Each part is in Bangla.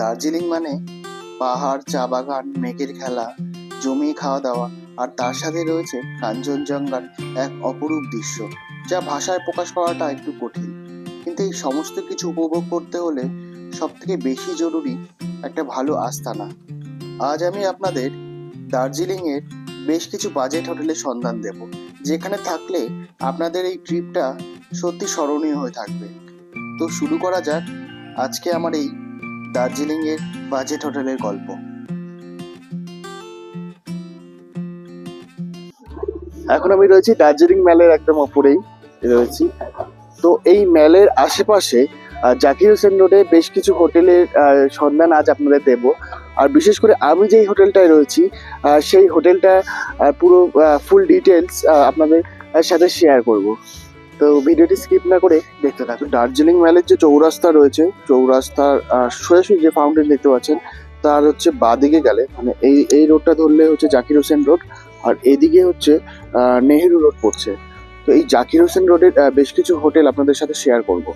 দার্জিলিং মানে পাহাড় চা বাগান মেঘের খেলা জমিয়ে খাওয়া দাওয়া আর তার সাথে রয়েছে কাঞ্চনজঙ্ঘার এক অপরূপ দৃশ্য, যা ভাষায় প্রকাশ করাটা একটু কঠিন। কিন্তু এই সমস্ত কিছু উপভোগ করতে হলে সব থেকে বেশি জরুরি একটা ভালো আস্তানা। আজ আমি আপনাদের দার্জিলিংয়ের বেশ কিছু বাজেট হোটেলের সন্ধান দেব, যেখানে থাকলে আপনাদের এই ট্রিপটা সত্যি স্মরণীয় হয়ে থাকবে। তো শুরু করা যাক। আজকে আমার এই দার্জিলিংয়ের বাজেট হোটেলের গল্প। এখন আমি রয়েছি দার্জিলিং ম্যালের একদম ওপরেই রয়েছি। তো এই ম্যালের আশেপাশে জাকির হোসেন রোডে বেশ কিছু হোটেলের সন্ধান আজ আপনাদের দেব। আর বিশেষ করে আমি যেই হোটেলটায় রয়েছি সেই হোটেলটা পুরো ফুল ডিটেলস আপনাদের সাথে শেয়ার করব। তো ভিডিওটি স্কিপ না করে দেখতে থাকুন। দার্জিলিং ম্যালের যে চৌরাস্তা রয়েছে, চৌরাস্তার সোজাসুজি যে ফাউন্টেন দেখতে পাচ্ছেন, তার হচ্ছে বাদিকে গেলে মানে এই এই রোডটা ধরলে হচ্ছে জাকির হোসেন রোড আর এদিকে হচ্ছে নেহেরু রোড পড়ছে। তো এই জাকির হোসেন রোডের বেশ কিছু হোটেল আপনাদের সাথে শেয়ার করব।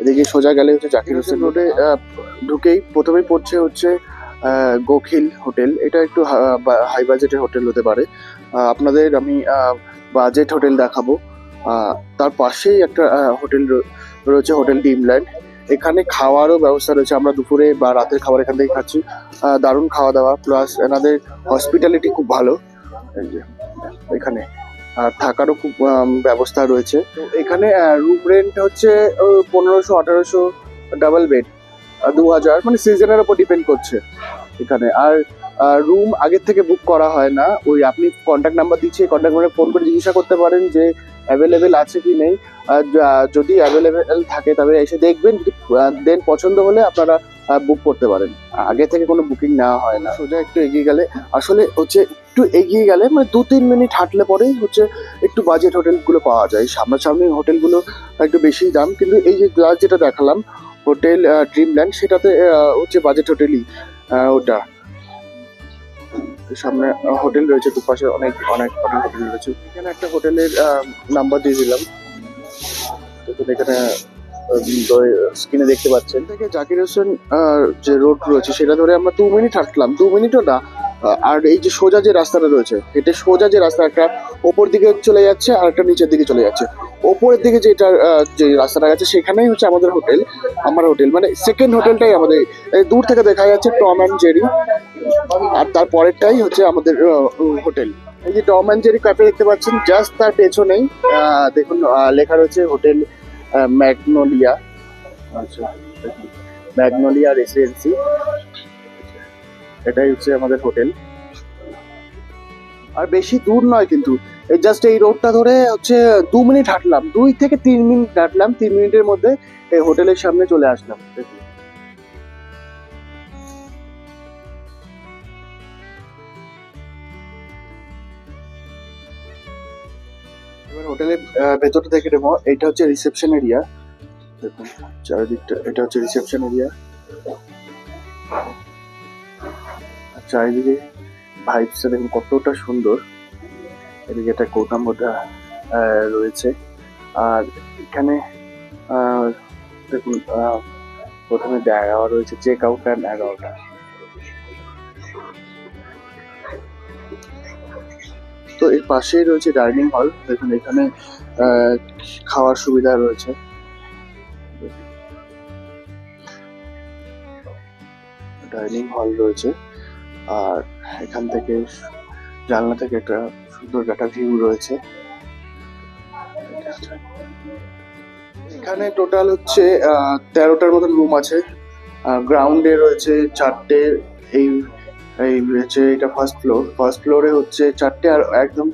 এদিকে সোজা গেলে হচ্ছে জাকির হোসেন রোডে ঢুকেই প্রথমেই পড়ছে হচ্ছে গোখিল হোটেল এটা একটু হাই বাজেটের হোটেল হতে পারে। আপনাদের আমি বাজেট হোটেল দেখাবো। তার পাশেই একটা হোটেল রয়েছে, হোটেল ডিমল্যান্ড। এখানে খাওয়ারও ব্যবস্থা রয়েছে। আমরা দুপুরে বা রাতের খাবার এখান থেকে খাচ্ছি। দারুণ খাওয়া দাওয়া। প্লাস এনাদের হসপিটালিটি খুব ভালো। এখানে। আর থাকারও খুব ব্যবস্থা রয়েছে। এখানে রুম রেন্ট হচ্ছে পনেরোশো, আঠারোশো ডাবল বেড দু হাজার মানে সিজনের উপর ডিপেন্ড করছে এখানে। আর রুম আগের থেকে বুক করা হয় না। ওই আপনি কন্ট্যাক্ট নাম্বার দিচ্ছে কন্ট্যাক্ট নাম্বারে ফোন করে জিজ্ঞাসা করতে পারেন যে অ্যাভেলেবেল আছে কি নেই। যদি অ্যাভেলেবেল থাকে তবে এসে দেখবেন, যদি দেন পছন্দ হলে আপনারা বুক করতে পারেন। আগে থেকে কোনো বুকিং নেওয়া হয় না। সোজা একটু এগিয়ে গেলে, আসলে হচ্ছে একটু এগিয়ে গেলে মানে দু তিন মিনিট হাঁটলে পরেই হচ্ছে একটু বাজেট হোটেলগুলো পাওয়া যায়। সামনাসামনি হোটেলগুলো একটু বেশি দাম, কিন্তু এই যে গ্লাস যেটা দেখালাম হোটেল ড্রিমল্যান্ড সেটাতে হচ্ছে বাজেট হোটেলই ওটা। সামনে হোটেল রয়েছে, দুপাশে অনেক অনেক অনেক হোটেল রয়েছে। এখানে একটা হোটেলের নাম্বার দিয়ে দিলাম। দেখুন, এখানে স্ক্রিনে দেখতে পাচ্ছেন। থেকে জাকির হোসেন যে রোড রয়েছে, সেটা ধরে আমরা দু মিনিট হাঁটলাম। দু মিনিটও না আর এই যে সোজা যে রাস্তাটা রয়েছে হেঁটে সোজা যে রাস্তা, একটা ওপর দিকে চলে যাচ্ছে, আর একটা নিচের দিকে চলে যাচ্ছে। ওপরের দিকে যেটা যে রাস্তাটা গেছে, সেখানেই হচ্ছে আমাদের হোটেল, আমার হোটেল। মানে সেকেন্ড হোটেলটাই আমাদের দূর থেকে দেখা যাচ্ছে টম অ্যান্ড জেরি আর তার পরেরটাই হচ্ছে আমাদের হোটেল। এই যে টম অ্যান্ড জেরি ক্যাফে দেখতে পাচ্ছেন, জাস্ট তার পেছনেই দেখুন লেখা রয়েছে হোটেল ম্যাগনোলিয়া। আচ্ছা ম্যাগনোলিয়া রেসিডেন্সি। এটাই হচ্ছে আমাদের হোটেল। আর বেশি দূর নয় কিন্তু জাস্ট এই রোডটা ধরে হচ্ছে দু মিনিট হাঁটলাম, দুই থেকে তিন মিনিট হাঁটলাম, তিন মিনিটের মধ্যে এই হোটেলের সামনে চলে আসলাম। দেখুন। এবার হোটেলের ভেতরটা দেখে নেব। এটা হচ্ছে রিসেপশন এরিয়া দেখুন চারিদিকটা এটা হচ্ছে রিসেপশন এরিয়া চারিদিকে ভাইবসটা দেখুন কতটা সুন্দর। এদিকে একটা গৌতম বুদ্ধা আহ, রয়েছে। আর এখানে দেখুন প্রথমে দেওয়া রয়েছে চেক আউট অ্যান্ড এগারোটা তো এর পাশেই রয়েছে ডাইনিং হল দেখুন এখানে খাওয়ার সুবিধা রয়েছে। ডাইনিং হল রয়েছে, আর এখান থেকে জানলা থেকে একটা সুন্দর একটা ভিউ রয়েছে। এখানে টোটাল হচ্ছে তেরোটার মতন রুম আছে। গ্রাউন্ডে রয়েছে চারটে, এই এই হচ্ছে এটা ফার্স্ট ফ্লোর ফার্স্ট ফ্লোরে হচ্ছে চারটে আর একদম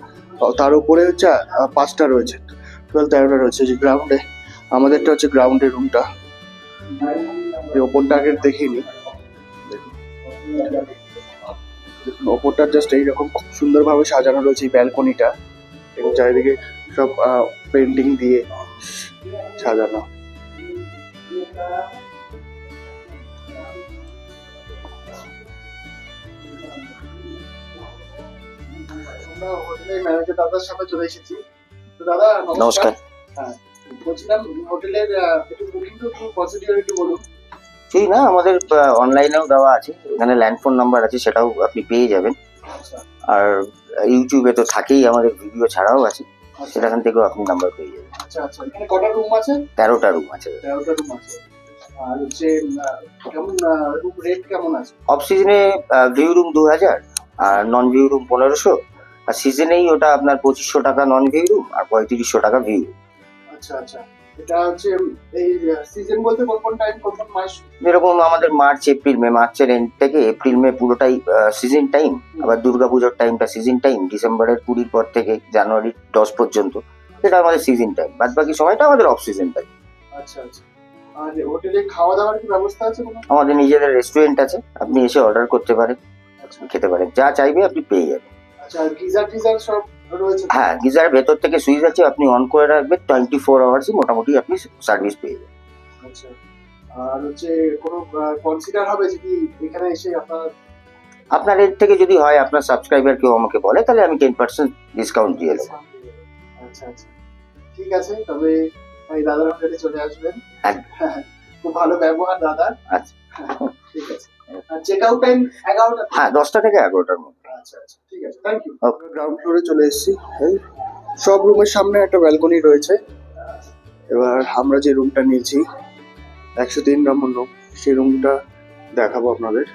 তার উপরে হচ্ছে পাঁচটা রয়েছে। টোটাল তেরোটা রয়েছে যে গ্রাউন্ডে আমাদেরটা হচ্ছে গ্রাউন্ডের রুমটা ওপরটা আগে দেখিনি। দেখুন, ওপরটা জাস্ট এইরকম খুব সুন্দরভাবে সাজানো রয়েছে এই ব্যালকনিটা এবং চারিদিকে সব পেন্টিং দিয়ে সাজানো। আমরা হোটেলের ম্যানেজার দাদার সামনে চলে এসেছি। তো দাদা নমস্কার। হ্যাঁ বলছিলাম হোটেলের একটু বুকিং তো একটু বলুন। না আমাদের অনলাইনেও দেওয়া আছে। এখানে ল্যান্ড ফোন নাম্বার আছে সেটাও আপনি পেয়ে যাবেন। আর ইউটিউবে তো থাকেই আমাদের ভিডিও ছাড়াও আছে। সেখান থেকেও আপনি নাম্বার পেয়ে যাবেন। আচ্ছা আচ্ছা। এখানে কটা রুম আছে? তেরোটা রুম আছে। তেরোটা রুম আছে। আর হচ্ছে কেমন রেট কেমন আছে? অফ সিজনে ভিউ রুম দু হাজার আর নন ভিউ রুম পনেরোশো। আর সিজনেই ওটা আপনার পঁচিশশো টাকা নন ভিউ রুম আর পঁয়ত্রিশশো টাকা ভিউ আচ্ছা আচ্ছা। এটা হচ্ছে এই সিজন বলতে কোন কোন টাইম কোন কোন মাস? যেরকম আমাদের মার্চ এপ্রিল মে মার্চের এন্ড থেকে এপ্রিল মে পুরোটাই সিজন টাইম আবার দুর্গাপুজোর টাইমটা সিজন টাইম ডিসেম্বরের কুড়ির পর থেকে জানুয়ারির দশ পর্যন্ত সেটা আমাদের সিজন টাইম বাদ বাকি সময়টা আমাদের অফ সিজন টাইম আচ্ছা আচ্ছা। আর হোটেলে খাওয়া দাওয়ার কি ব্যবস্থা আছে আমাদের নিজেদের রেস্টুরেন্ট আছে আপনি এসে অর্ডার করতে পারেন আচ্ছা। খেতে পারেন। যা চাইবে আপনি পেয়ে যাবেন। আচ্ছা গিজার টিজার সব রয়েছে? হ্যাঁ গিজারের ভেতর থেকে সুইচ আছে আপনি অন করে রাখবেন টোয়েন্টি ফোর আওয়ার্সই মোটামুটি আপনি সার্ভিস পেয়ে যাবেন। আচ্ছা আর হচ্ছে কোনো কনসিডার হবে যদি এখানে এসে আপনার আপনার এর থেকে যদি হয় আপনার সাবস্ক্রাইবার কেউ আমাকে বলে তাহলে আমি টেন পার্সেন্ট ডিসকাউন্ট দিয়ে দেবো। আচ্ছা আচ্ছা। ঠিক আছে তবে এই দাদার হোটেলে চলে আসবেন। খুব ভালো ব্যবহার দাদা। আচ্ছা। ঠিক আছে। আর চেক আউট টাইম এগারোটা হ্যাঁ দশটা থেকে এগারোটার মধ্যে। আচ্ছা আচ্ছা। ঠিক আছে থ্যাংক ইউ Okay. গ্রাউন্ড ফ্লোরে চলে এসেছি। এই সব রুমের সামনে একটা ব্যালকনি রয়েছে। এবার আমরা যে রুমটা নিয়েছি একশো তিন নম্বর রুম সেই রুমটা দেখাবো আপনাদের।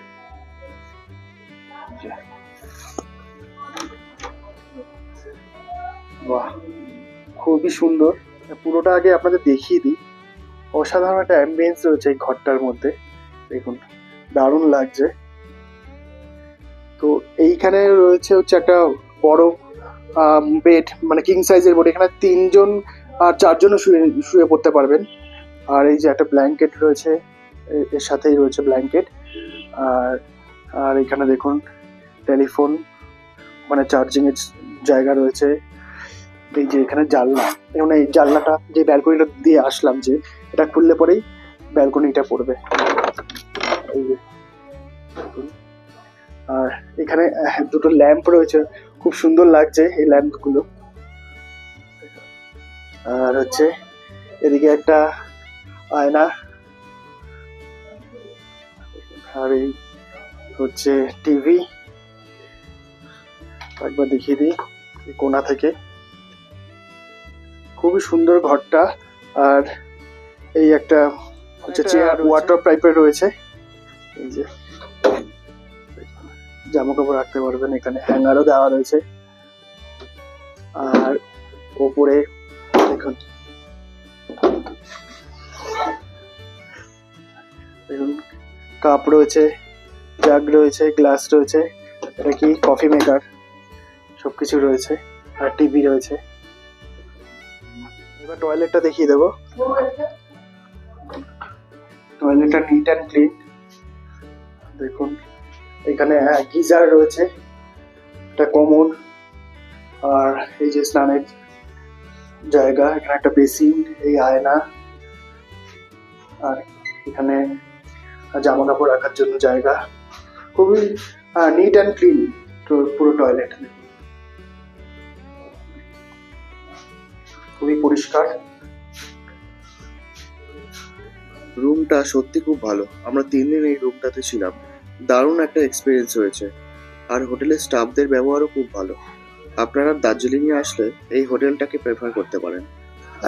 বাহ খুবই সুন্দর। পুরোটা আগে আপনাদের দেখিয়ে দিই। অসাধারণ একটা অ্যাম্বিয়েন্স রয়েছে এই ঘরটার মধ্যে। দেখুন দারুণ লাগছে। তো এইখানে রয়েছে হচ্ছে একটা বড় বেড মানে কিং সাইজের বেড এখানে তিনজন আর চারজনও শুয়ে শুয়ে পড়তে পারবেন। আর এই যে একটা ব্ল্যাঙ্কেট রয়েছে এর সাথেই রয়েছে ব্ল্যাঙ্কেট আর আর এখানে দেখুন টেলিফোন মানে চার্জিং এর জায়গা রয়েছে। এই যে এখানে জানলা এবং এই জানলাটা যে ব্যালকনিটা দিয়ে আসলাম যে, এটা খুললে পরেই ব্যালকনিটা পড়বে। এই যে। আর এখানে দুটো ল্যাম্প রয়েছে। খুব সুন্দর লাগছে এই ল্যাম্পগুলো। আর হচ্ছে এদিকে একটা আয়না। আর এই হচ্ছে টিভি। একবার দেখিয়ে দিই কোনা থেকে। খুবই সুন্দর ঘরটা। আর এই একটা হচ্ছে চেয়ার ওয়াটার পাইপের রয়েছে। এই যে। জামা কাপড় রাখতে পারবেন। এখানে হ্যাঙ্গারও দেওয়া রয়েছে। আর ওপরে দেখুন। দেখুন, কাপ রয়েছে জাগ রয়েছে গ্লাস রয়েছে। এটা কি কফি মেকার সবকিছু রয়েছে। আর টিভি রয়েছে। এবার টয়লেটটা দেখিয়ে দেবো। টয়লেটটা নিট অ্যান্ড ক্লিন দেখুন। এখানে গিজার রয়েছে, একটা কমোড, আর এই যে স্নানের জায়গা, এখানে একটা বেসিন, এই আয়না, আর এখানে জামা কাপড় রাখার জন্য জায়গা। খুবই নিট অ্যান্ড ক্লিন পুরো টয়লেট খুবই পরিষ্কার। রুমটা সত্যি খুব ভালো। আমরা তিন দিন এই রুমটাতে ছিলাম। দারুণ একটা এক্সপিরিয়েন্স হয়েছে। আর হোটেলের স্টাফদের ব্যবহারও খুব ভালো। আপনারা দার্জিলিংয়ে আসলে এই হোটেলটাকে প্রেফার করতে পারেন।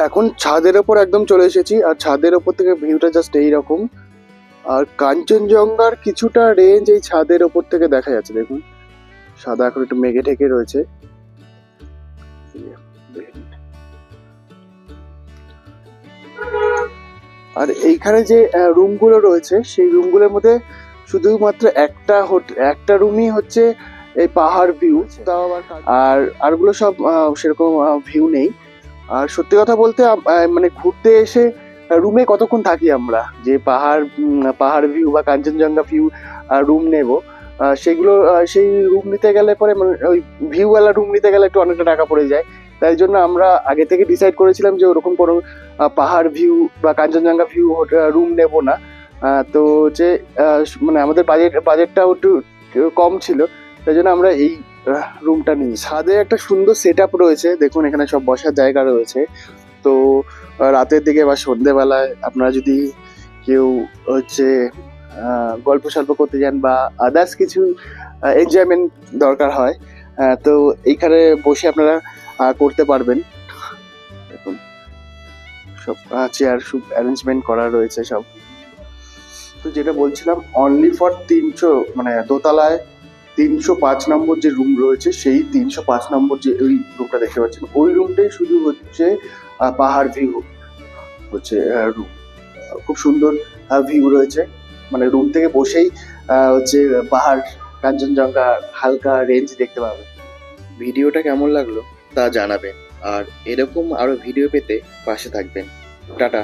এখন ছাদের ওপর একদম চলে এসেছি, আর ছাদের ওপর থেকে ভিউটা জাস্ট এইরকম। আর কাঞ্চনজঙ্ঘার কিছুটা রেঞ্জ এই ছাদের ওপর থেকে দেখা যাচ্ছে, দেখুন। সাদা এখন একটু মেঘে ঢেকে রয়েছে। আর এইখানে যে রুমগুলো রয়েছে, সেই রুমগুলোর মধ্যে শুধুমাত্র একটা একটা রুমই হচ্ছে এই পাহাড় ভিউ তাও আবার আর আরগুলো সব সেরকম ভিউ নেই। আর সত্যি কথা বলতে মানে ঘুরতে এসে রুমে কতক্ষণ থাকি আমরা? যে পাহাড় পাহাড় ভিউ বা কাঞ্চনজঙ্ঘা ভিউ রুম নেব সেগুলো সেই রুম নিতে গেলে পরে মানে ওই ভিউওয়ালা রুম নিতে গেলে একটু অনেকটা টাকা পড়ে যায়। তাই জন্য আমরা আগে থেকে ডিসাইড করেছিলাম যে ওরকম কোনো পাহাড় ভিউ বা কাঞ্চনজঙ্ঘা ভিউ রুম নেব না। তো যে মানে আমাদের বাজেট বাজেটটাও একটু কম ছিল, তাই জন্য আমরা এই রুমটা নিই। ছাদে একটা সুন্দর সেট আপ রয়েছে, দেখুন এখানে সব বসার জায়গা রয়েছে। তো রাতের দিকে বা সন্ধেবেলায় আপনারা যদি কেউ হচ্ছে গল্প সল্প করতে যান বা আদার্স কিছু এনজয়মেন্ট দরকার হয় তো এইখানে বসে আপনারা করতে পারবেন। দেখুন, সব চেয়ার সব অ্যারেঞ্জমেন্ট করা রয়েছে সব। তো যেটা বলছিলাম অনলি ফর তিনশো মানে দোতলায় তিনশো পাঁচ নম্বর যে রুম রয়েছে, সেই তিনশো পাঁচ নম্বর যে ওই রুমটা দেখতে পাচ্ছেন। ওই রুমটাই শুধু হচ্ছে পাহাড় ভিউ হচ্ছে রুম খুব সুন্দর ভিউ রয়েছে। মানে রুম থেকে বসেই হচ্ছে পাহাড়, কাঞ্চনজঙ্ঘা, হালকা রেঞ্জ দেখতে পাবে ভিডিওটা কেমন লাগল তা জানাবেন। আর এরকম আরও ভিডিও পেতে পাশে থাকবেন। টাটা।